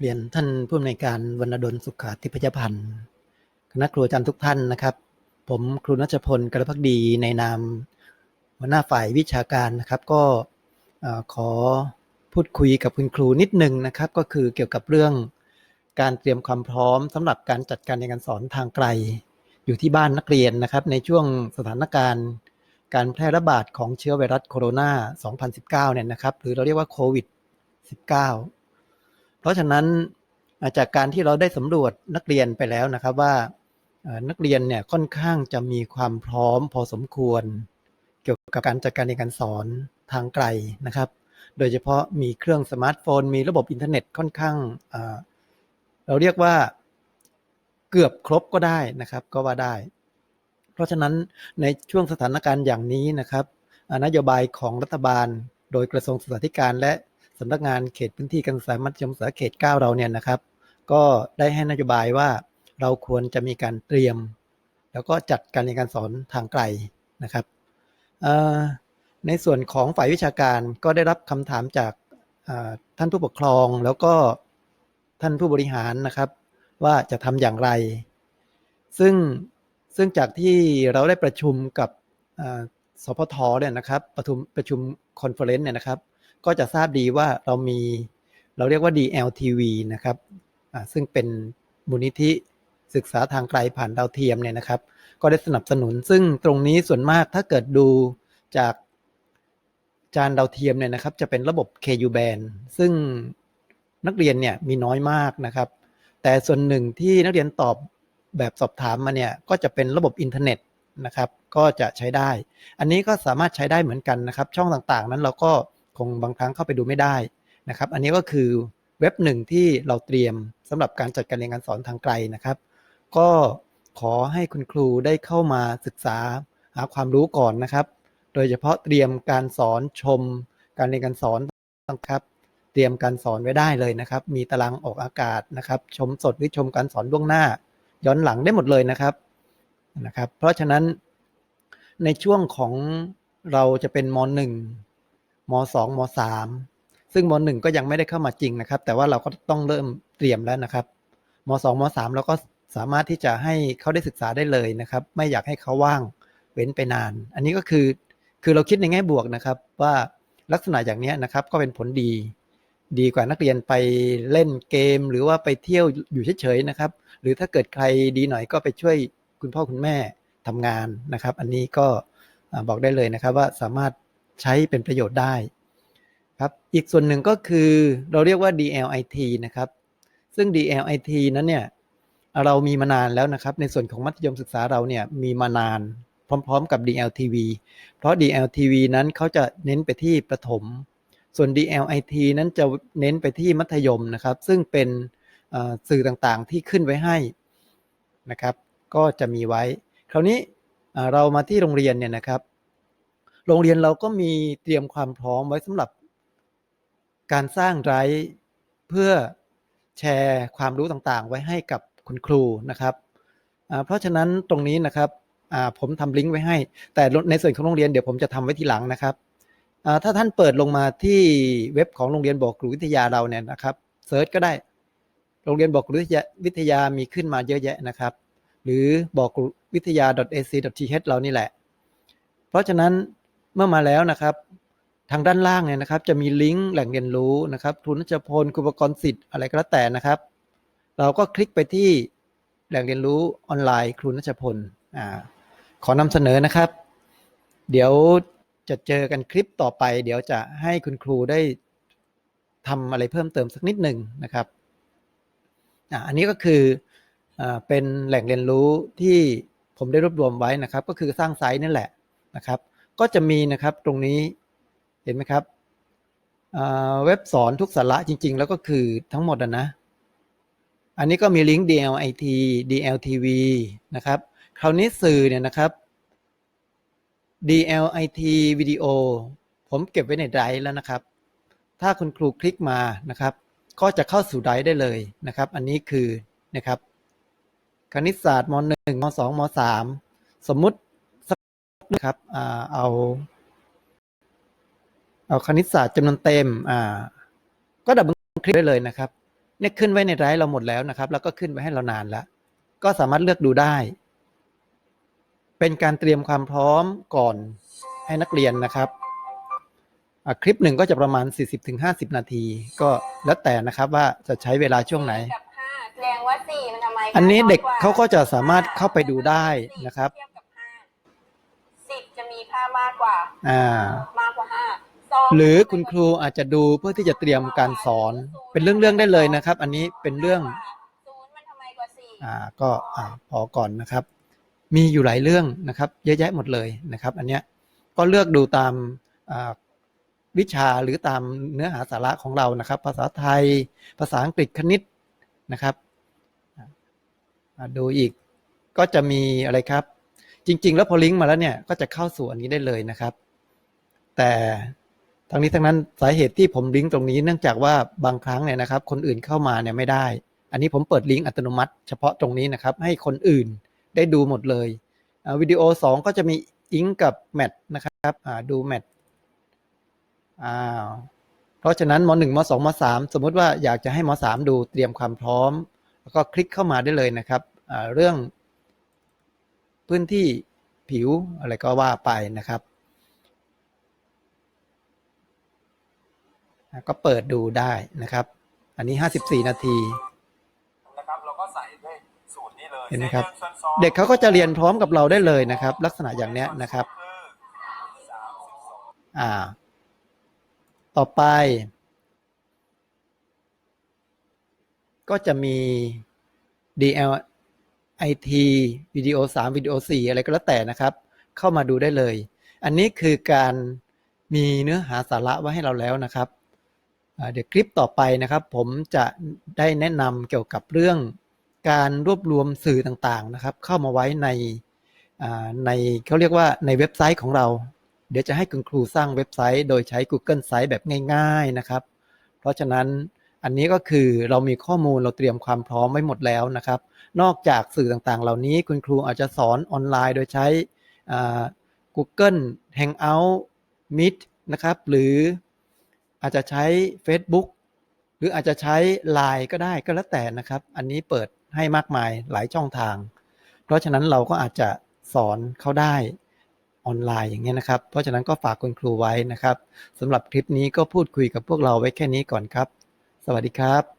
เรียนท่านผู้อำนวยการวรรณดลสุขาธิพยพันธ์คณะครูอาจารย์ทุกท่านนะครับ ผมครูนัชพลกระพักดีในนามหัวหน้าฝ่ายวิชาการนะครับ ก็ขอพูดคุยกับคุณครูนิดนึงนะครับ ก็คือเกี่ยวกับเรื่องการเตรียมความพร้อมสำหรับการจัดการเรียนการสอนทางไกล อยู่ที่บ้านนักเรียนนะครับ ในช่วงสถานการณ์ การแพร่ระบาดของเชื้อไวรัสโคโรนา 2019 เนี่ยนะครับ หรือเราเรียกว่าโควิด 19เพ ราะฉะนั้นจากการที่เราได้สำรวจนักเรียนไปแล้วนะครับว่านักเรียนเนี่ยค่อนข้างจะมีความพร้อมพอสมควร เกี่ยวกับการจัดการเรียนการสอนทางไกลนะครับ โดยเฉพาะมีเครื่องสมาร์ทโฟน มีระบบอินเทอร์เน็ตค่อนข้างเราเรียกว่าเกือบครบก็ได้นะครับก็ว่าได้ เพราะฉะนั้นในช่วงสถานการณ์อย่างนี้นะครับนโยบายของรัฐบาล โดยกระทรวงศึกษาธิการและ สำนักงานเขตพื้นที่การศึกษามัธยมศึกษาเขต 9 เราเนี่ยนะครับ ก็ได้ให้นโยบายว่าเราควรจะมีการเตรียม แล้วก็จัดการเรียนการสอนทางไกลนะครับในส่วนของฝ่ายวิชาการก็ได้รับคำถามจากท่านผู้ปกครองแล้วก็ท่านผู้บริหารนะครับ ว่าจะทำอย่างไร ซึ่งซึ่งจากที่เราได้ประชุมกับสพทเนี่ยนะครับประชุมประชุมคอนเฟอเรนซ์เนี่ยนะครับ ก็จะทราบดีว่าเรามีเราเรียกว่า DLTV นะครับซึ่งเป็นมูลนิธิศึกษาทางไกลผ่านดาวเทียมเนี่ยนะครับ ก็ได้สนับสนุน ซึ่งตรงนี้ส่วนมากถ้าเกิดดูจากจานดาวเทียมเนี่ยนะครับ จะเป็นระบบ KU band ซึ่งนักเรียนเนี่ยมีน้อยมากนะครับ แต่ส่วนหนึ่งที่นักเรียนตอบแบบสอบถามมาเนี่ยก็จะเป็นระบบอินเทอร์เน็ตนะครับ ก็จะใช้ได้ อันนี้ก็สามารถใช้ได้เหมือนกันนะครับ ช่องต่างๆ นั้นเราก็ คงบางครั้งเข้าไปดูไม่ได้นะครับ อันนี้ก็คือเว็บหนึ่งที่เราเตรียมสำหรับการจัดการเรียนการสอนทางไกลนะครับ ก็ขอให้คุณครูได้เข้ามาศึกษาหาความรู้ก่อนนะครับ โดยเฉพาะเตรียมการสอนชม การเรียนการสอนนะครับ เตรียมการสอนไว้ได้เลยนะครับ มีตารางออกอากาศนะครับ ชมสดหรือชมการสอนล่วงหน้า ย้อนหลังได้หมดเลยนะครับนะครับ เพราะฉะนั้นในช่วงของเราจะเป็นม .1 ม .2 ม .3 ซึ่งม .1 ก็ยังไม่ได้เข้ามาจริงนะครับ แต่ว่าเราก็ต้องเริ่มเตรียมแล้วนะครับม .2 ม .3 เราก็สามารถที่จะให้เขาได้ศึกษาได้เลยนะครับ ไม่อยากให้เขาว่างเว้นไปนาน อันนี้ก็คือคือเราคิดในแง่บวกนะครับว่าลักษณะอย่างนี้นะครับก็เป็นผลดี ดีกว่านักเรียนไปเล่นเกม หรือว่าไปเที่ยวอยู่เฉยๆนะครับ หรือถ้าเกิดใครดีหน่อยก็ไปช่วยคุณพ่อคุณแม่ทำงานนะครับ อันนี้ก็บอกได้เลยนะครับว่าสามารถ ใช้เป็นประโยชน์ได้ครับอีกส่วนหนึ่งก็คือเราเรียกว่า DLIT นะครับ ซึ่ง DLIT นั้นเนี่ยเรามีมานานแล้วนะครับ ในส่วนของมัธยมศึกษาเราเนี่ยมีมานานพร้อมๆกับ DLTV เพราะ DLTV นั้นเขาจะเน้นไปที่ประถม ส่วน DLIT นั้นจะเน้นไปที่มัธยมนะครับ ซึ่งเป็นสื่อต่างๆที่ขึ้นไว้ให้นะครับ ก็จะมีไว้ คราวนี้เรามาที่โรงเรียนเนี่ยนะครับ โรงเรียนเราก็มีเตรียมความพร้อมไว้สำหรับ การสร้างไรเพื่อแชร์ความรู้ต่างๆ ไว้ให้กับคุณครูนะครับ เพราะฉะนั้นตรงนี้นะครับผมทำลิงก์ไว้ให้ แต่ในส่วนของโรงเรียนเดี๋ยวผมจะทำไว้ทีหลังนะครับ ถ้าท่านเปิดลงมาที่เว็บของโรงเรียนบอกครูวิทยาเราเนี่ยนะครับเซิร์ชก็ได้ โรงเรียนบอกครูวิทยาวิทยามีขึ้นมาเยอะแยะนะครับ หรือบอกวิทยา .ac.th เรานี่แหละ เพราะฉะนั้น เมื่อมาแล้วนะครับ ทางด้านล่างเนี่ยนะครับ จะมีลิงก์แหล่งเรียนรู้นะครับครูนัชพลครูปกรณ์สิทธิ์อะไรก็แล้วแต่นะครับ เราก็คลิกไปที่แหล่งเรียนรู้ออนไลน์ครูนัชพลอ่าขอนำเสนอนะครับ เดี๋ยวจะเจอกันคลิปต่อไป เดี๋ยวจะให้คุณครูได้ทำอะไรเพิ่มเติมสักนิดหนึ่งนะครับอ่าอันนี้ก็คืออ่าเป็นแหล่งเรียนรู้ที่ผมได้รวบรวมไว้นะครับ ก็คือสร้างไซต์นั่นแหละนะครับ ก็จะมีนะครับตรงนี้เห็นไหมครับเว็บสอนทุกสาระจริง ๆ แล้วก็คือทั้งหมดอะนะ อันนี้ก็มีลิงก์ DLIT DLTV นะครับ คราวนี้สื่อเนี่ยนะครับ DLIT วิดีโอผมเก็บไว้ในไดรฟ์แล้วนะครับ ถ้าคุณครูคลิกมานะครับ ก็จะเข้าสู่ไดรฟ์ได้เลยนะครับ อันนี้คือนะครับ คณิตศาสตร์ม .1 ม .2 ม .3 สมมุติ นะครับอ่าเอา เอาคณิตศาสตร์จำนวนเต็มอ่าก็ดับเบิลคลิกได้เลยนะครับเนี่ยขึ้นไว้ในไดรฟ์เราหมดแล้วนะครับ แล้วก็ขึ้นไว้ให้เรานานแล้ว ก็สามารถเลือกดูได้ เป็นการเตรียมความพร้อมก่อนให้นักเรียนนะครับอะคลิปหนึ่งก็จะประมาณ 40-50 นาที ก็แล้วแต่นะครับว่าจะใช้เวลาช่วงไหนกับห้าแสดงว่าสี่มันทำไมคะอันนี้เด็กยว่เขาก็จะสามารถเข้าไปดูได้นะครับเทียบกับห้าสิบจะมีค่ามากก ว่า อ่ามากกว่าห้าสองหรือคุณครูอาจจะดูเพื่อที่จะเตรียมการสอน เป็นเรื่องๆได้เลยนะครับ อันนี้เป็นเรื่อง ศูนย์มันทำไมกว่าสี่อ่าก็อ่าพอก่อนนะครับ มีอยู่หลายเรื่องนะครับ เยอะแยะหมดเลยนะครับ อันเนี้ยก็เลือกดูตามอ่าวิชาหรือตามเนื้อหาสาระของเรานะครับ ภาษาไทย ภาษาอังกฤษคณิตนะครับอ่าอ่าดูอีกก็จะมีอะไรครับ จริง ๆ แล้วพอลิงก์มาแล้วเนี่ย ก็จะเข้าสู่อันนี้ได้เลยนะครับ แต่ทั้งนี้ทั้งนั้นสาเหตุที่ผมลิงก์ตรงนี้เนื่องจากว่าบางครั้งเนี่ยนะครับ คนอื่นเข้ามาเนี่ยไม่ได้ อันนี้ผมเปิดลิงก์อัตโนมัติ เฉพาะตรงนี้นะครับ ให้คนอื่นได้ดูหมดเลยวิดีโอ 2 ก็จะมีอิงกับแมทนะครับดูแมทอ้าวเพราะฉะนั้นม .1 ม .2 ม .3 สมมุติว่าอยากจะให้ม .3 ดูเตรียมความพร้อม แล้วก็คลิกเข้ามาได้เลยนะครับเรื่อง พื้นที่ผิวอะไรก็ว่าไปนะครับอะก็เปิดดูได้นะครับ อันนี้ 54 นาทีนะครับเราก็ใส่ด้วยสูตรนี้เลยเห็นไหมครับศษส่วนสองเด็กเขาก็จะเรียนพร้อมกับเราได้เลยนะครับ ลักษณะอย่างเนี้ยนะครับคือสามสิบสองอ่า ต่อไป ก็จะมี DLIT วิดีโอ3วิดีโอ4อะไรก็แล้วแต่นะครับ เข้ามาดูได้เลย อันนี้คือการมีเนื้อหาสาระไว้ให้เราแล้วนะครับเดี๋ยวคลิปต่อไปนะครับ ผมจะได้แนะนำเกี่ยวกับเรื่องการรวบรวมสื่อต่างๆนะครับ เข้ามาไว้ในในเขาเรียกว่าในเว็บไซต์ของเรา เดี๋ยวจะให้คุณครูสร้างเว็บไซต์ โดยใช้ Google Sites แบบง่าย ๆนะครับ เพราะฉะนั้น อันนี้ก็คือเรามีข้อมูลเราเตรียมความพร้อมไว้หมดแล้วนะครับ นอกจากสื่อต่างๆ เหล่านี้คุณครูอาจจะสอนออนไลน์โดยใช้ Google Hangout Meet นะครับหรืออาจจะใช้ Facebook หรืออาจจะใช้ Line ก็ได้ก็แล้วแต่นะครับ อันนี้เปิดให้มากมายหลายช่องทาง เพราะฉะนั้นเราก็อาจจะสอนเขาได้ออนไลน์อย่างเงี้ยนะครับ เพราะฉะนั้นก็ฝากคุณครูไว้นะครับสำหรับคลิปนี้ก็พูดคุยกับพวกเราไว้แค่นี้ก่อนครับ สวัสดีครับ